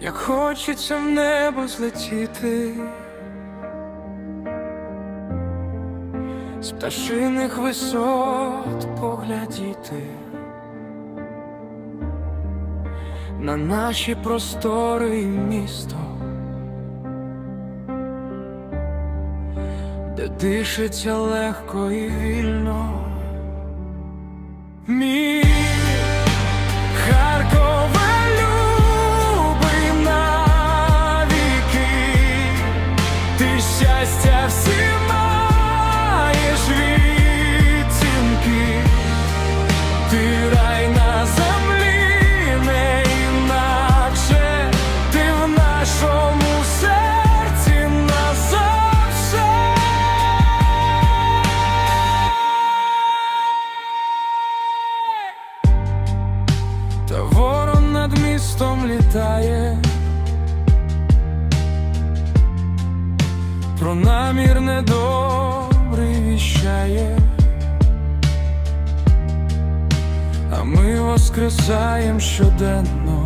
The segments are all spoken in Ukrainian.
як хочеться в небо злетіти, з пташиних висот поглядіти. На наші простори і місто, де дишиться легко і вільно. Всі маєш відцінки, на землі не ти в нашому серці назавше. Та ворон над містом літає, про намір недобрий віщає, а ми воскресаєм щоденно,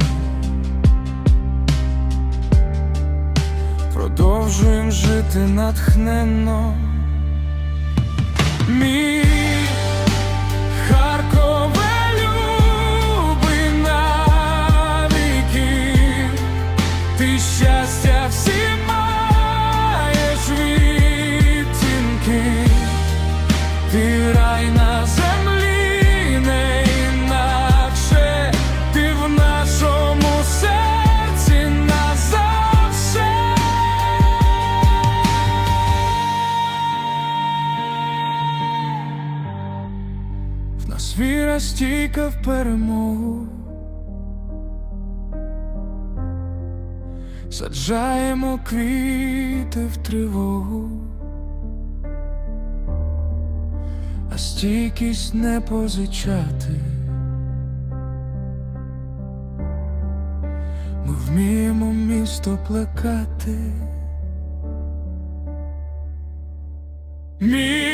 продовжуєм жити натхненно. Мій ти щастя нас віра стійка в перемогу. Саджаємо квіти в тривогу, а стійкість не позичати. Ми вміємо місто плекати. Мій